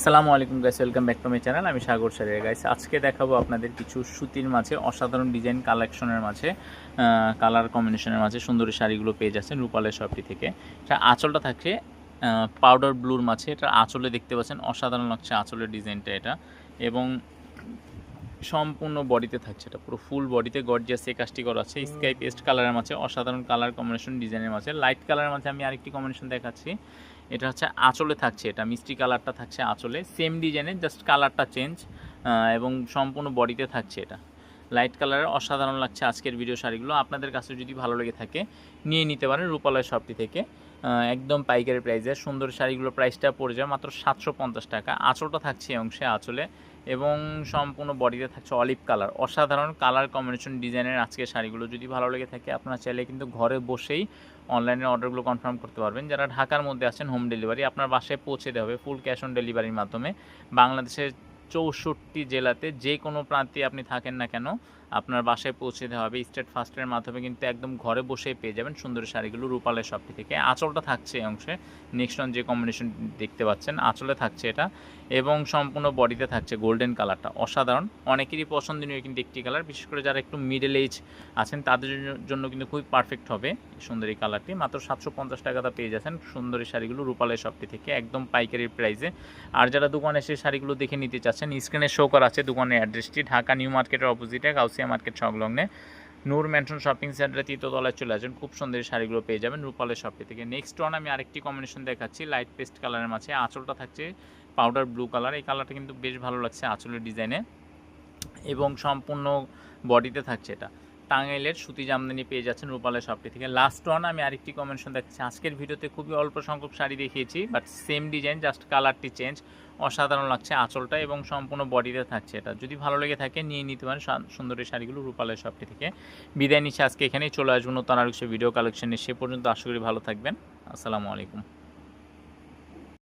সালামু আলাইকুম guys welcome back to my channel আমি সাগর সারিয়া। গাইস আজকে দেখাবো আপনাদের কিছু সুতির মাঝে, অসাধারণ ডিজাইন কালেকশনের মাঝে কালার কম্বিনেশনের মাঝে সুন্দরী শাড়িগুলো পেয়ে যাচ্ছেন রূপালের শপটি থেকে। এটা আঁচলটা থাকছে পাউডার ব্লুর মাঝে। এটা আঁচলে দেখতে পাচ্ছেন, অসাধারণ লাগছে আঁচলের ডিজাইনটা এটা। এবং সম্পূর্ণ বডিতে থাকছে। এটা পুরো ফুল বডিতে গর্জিয়াস এই কাজটি করা আছে। স্কাই পেস্ট কালারের মাঝে, অসাধারণ কালার কম্বিনেশন ডিজাইনের মাঝে। লাইট কালারের মাঝে আমি আরেকটি কম্বিনেশন দেখাচ্ছি। এটা হচ্ছে আঁচলে থাকছে, এটা মিষ্টি কালারটা থাকছে আঁচলে। সেম ডিজাইনের জাস্ট কালারটা চেঞ্জ এবং সম্পূর্ণ বডিতে থাকছে এটা। লাইট কালারের অসাধারণ লাগছে আজকের ভিডিও শাড়িগুলো। আপনাদের কাছে যদি ভালো লেগে থাকে, নিয়ে নিতে পারেন রূপালয় শপটি থেকে। একদম পাইকারি প্রাইসে সুন্দর শাড়িগুলোর প্রাইসটা পড়ে যায় মাত্র সাতশো পঞ্চাশ টাকা। আঁচলটা থাকছে অংশে আঁচলে। এবং সম্পূর্ণ বডিতে থাকছে অলিভ কালার। অসাধারণ কালার কম্বিনেশন ডিজাইনের আজকে শাড়িগুলো। যদি ভালো লেগে থাকে, আপনার চাইলে কিন্তু ঘরে বসেই অনলাইনে অর্ডারগুলো কনফার্ম করতে পারবেন। যারা ঢাকার মধ্যে আছেন, হোম ডেলিভারি আপনার বাসায় পৌঁছে দেওয়া হবে। ফুল ক্যাশ অন ডেলিভারির মাধ্যমে। বাংলাদেশের চৌষট্টি জেলাতে যে কোনো প্রান্তে আপনি থাকেন না কেন, আপনার বাসায় পৌঁছে দেওয়া হবে স্টেট ফাস্টের মাধ্যমে কিন্তু একদম ঘরে বসেই পেয়ে যাবেন সুন্দর শাড়িগুলো। রূপালের শপটি থেকে। আঁচলটা থাকছে এই অংশে। নেক্সট যে কম্বিনেশন দেখতে পাচ্ছেন, আঁচলে থাকছে এটা। এবং সম্পূর্ণ বডিতে থাকছে গোল্ডেন কালারটা অসাধারণ। অনেকেরই পছন্দনীয় কিন্তু একটি কালার বিশেষ করে যারা একটু মিডল এজ আছেন, তাদের জন্য- কিন্তু খুবই পারফেক্ট হবে সুন্দরী কালারটি মাত্র সাতশো পঞ্চাশ টাকাটা পেয়ে যাচ্ছেন সুন্দরী শাড়িগুলো রূপালের শপটি থেকে। একদম পাইকারি প্রাইসে আর যারা দোকানে সেই শাড়িগুলো দেখে নিতে চাচ্ছেন স্ক্রিনে শো করা আছে দোকানের অ্যাড্রেসটি ঢাকা নিউ মার্কেটের অপোজিটে কাউসিয়া মার্কেট সংলগ্নে। নূর ম্যানশন শপিং সেন্টারে তৃতীয়তলায় চলে আসবেন, খুব সুন্দর শাড়িগুলো পেয়ে যাবেন রূপালের শপটি থেকে। নেক্সট ওয়ান আমি আরেকটি কম্বিনেশন দেখাচ্ছি লাইট পেস্ট কালারের মাঝে। আঁচলটা থাকছে পাউডার ব্লু কালার এই কালারটা কিন্তু বেশ ভালো লাগছে আঁচলের ডিজাইনে এবং সম্পূর্ণ বডিতে থাকছে এটা। টাঙ্গাইলের সুতি জামদানি পেয়ে যাচ্ছেন রূপালের শপটি থেকে। লাস্ট ওয়ান আমি আরেকটি কমেন্টশন দেখাচ্ছি আজকের ভিডিওতে খুবই অল্প সংখ্যক শাড়ি দেখিয়েছি বাট সেম ডিজাইন জাস্ট কালারটি চেঞ্জ অসাধারণ লাগছে আঁচলটা এবং সম্পূর্ণ বডিতে থাকছে এটা। যদি ভালো লেগে থাকে, নিয়ে নিতে পারেন সুন্দর এই শাড়িগুলো রূপালের শপটি থেকে। বিদায় নিচ্ছে আজকে এখানেই, চলে আসব নতুন আর কিছু ভিডিও কালেকশনে সে পর্যন্ত আশা করি ভালো থাকবেন। আসসালামু আলাইকুম।